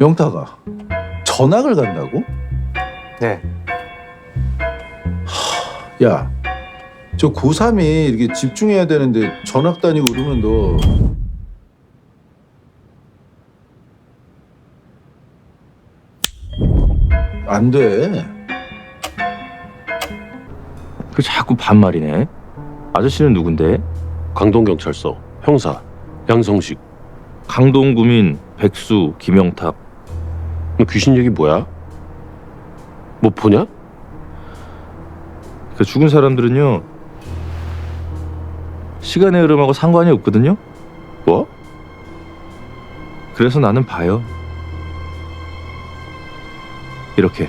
영탁아 전학을 간다고? 네. 야, 저 고3이 이렇게 집중해야 되는데 전학 다니고 그러면 너 안 돼. 그 자꾸 반말이네. 아저씨는 누군데? 강동경찰서 형사 양성식 강동구민, 백수, 김영탑. 너 귀신 얘기 뭐야? 뭐 보냐? 그 죽은 사람들은요 시간의 흐름하고 상관이 없거든요. 뭐? 그래서 나는 봐요. 이렇게